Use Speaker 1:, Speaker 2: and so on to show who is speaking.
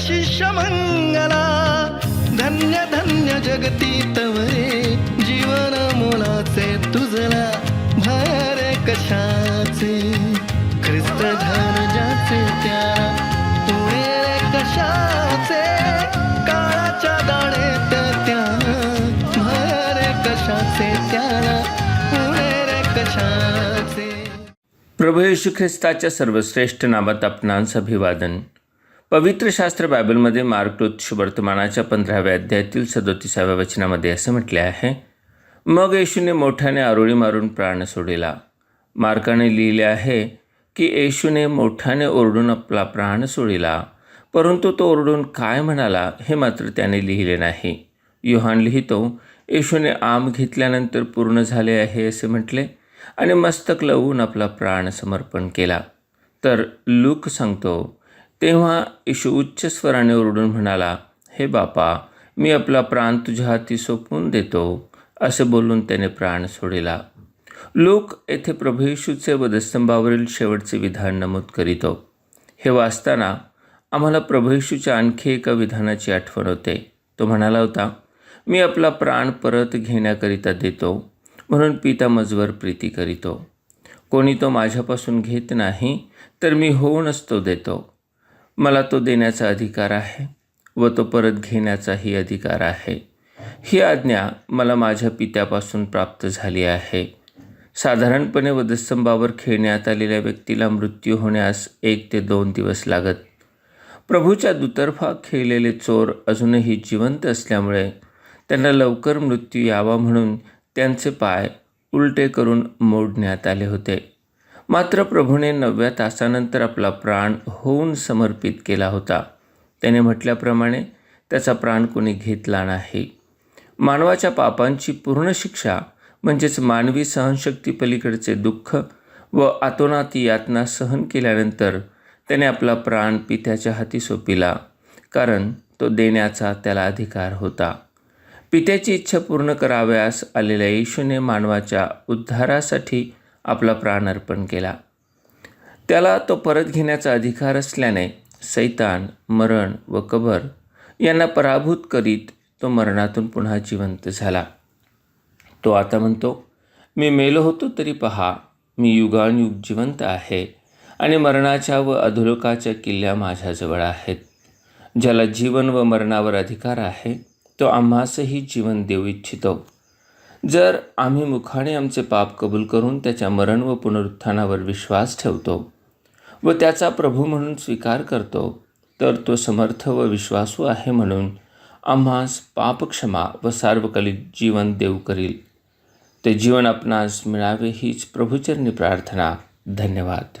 Speaker 1: शिष्य मंगला धन्य धन्य जगती तवरे जीवन मोलाचे तुझला भर कशाचे? ख्रिस्त धन ज्याचे त्याला पुढे कशाचे? काळाच्या दाणेत त्या भर कशाचे? त्याला पुढे कशाचे?
Speaker 2: प्रभू येशू ख्रिस्ताच्या सर्वश्रेष्ठ नावात आपणांस अभिवादन. पवित्र शास्त्र बायबलमध्ये मार्कटोत वर्तमानाच्या पंधराव्या अध्यायातील सदोतीसाव्या वचनामध्ये असं म्हटले आहे मग येशूने मोठ्याने आरोळी मारून प्राण सोडिला. मार्काने लिहिले आहे की येशूने मोठ्याने ओरडून आपला प्राण सोडिला परंतु तो ओरडून काय म्हणाला हे मात्र त्याने लिहिले नाही. युहान लिहितो येशूने आम घेतल्यानंतर पूर्ण झाले आहे असे म्हटले आणि मस्तक लवून आपला प्राण समर्पण केला. तर लूक सांगतो तेव्हा येशू उच्च स्वराने ओरडून म्हणाला हे बापा मी आपला प्राण तुझ्या हाती सोपवून देतो. असे बोलून त्याने प्राण सोडिला. लोक येथे प्रभू येशूचे वधस्तंभावरील शेवटचे विधान नमूद करीतो. हे वाचताना आम्हाला प्रभू येशूच्या आणखी एका विधानाची आठवण होते. तो म्हणाला होता मी आपला प्राण परत घेण्याकरिता देतो म्हणून पिता मजवर प्रीती करीतो. कोणी तो माझ्यापासून घेत नाही तर मी होऊनच तो देतो. मला तो देण्याचा अधिकार आहे व तो परत घेण्याचाही अधिकार आहे. ही आज्ञा मला माझ्या पित्यापासून प्राप्त झाली आहे. साधारणपणे वधस्तंभावर खेळण्यात आलेल्या व्यक्तीला मृत्यू होण्यास एक ते दोन दिवस लागत. प्रभूच्या दुतर्फा खेळलेले चोर अजूनही जिवंत असल्यामुळे त्यांना लवकर मृत्यू यावा म्हणून त्यांचे पाय उलटे करून मोडण्यात आले होते. मात्र प्रभूने नवव्या तासानंतर आपला प्राण होऊन समर्पित केला होता. त्याने म्हटल्याप्रमाणे त्याचा प्राण कोणी घेतला नाही. मानवाच्या पापांची पूर्ण शिक्षा म्हणजेच मानवी सहनशक्ती पलीकडचे दुःख व आतोनाती यातना सहन केल्यानंतर त्याने आपला प्राण पित्याच्या हाती सोपिला कारण तो देण्याचा त्याला अधिकार होता. पित्याची इच्छा पूर्ण कराव्यास आलेल्या येशूने मानवाच्या उद्धारासाठी आपला प्राण अर्पण केला. त्याला तो परत घेण्याचा अधिकार असल्याने सैतान मरण व कबर यांना पराभूत करीत तो मरणातून पुन्हा जिवंत झाला. तो आता म्हणतो मी मेलो होतो तरी पहा मी युगानुयुग जिवंत आहे आणि मरणाच्या व अधोलोकाच्या किल्ल्या माझ्याजवळ आहेत. ज्याला जीवन व मरणावर अधिकार आहे तो आम्हासही जीवन देऊ इच्छितो. जर आम्ही मुखाने आमचे पाप कबूल करून त्याच्या मरण व पुनरुत्थानावर विश्वास ठेवतो व त्याचा प्रभू म्हणून स्वीकार करतो तर तो समर्थ व विश्वासू आहे म्हणून आम्हास पापक्षमा व सार्वकालिक जीवन देऊ करील. ते जीवन आपणास मिळावे हीच प्रभुचरणी प्रार्थना. धन्यवाद.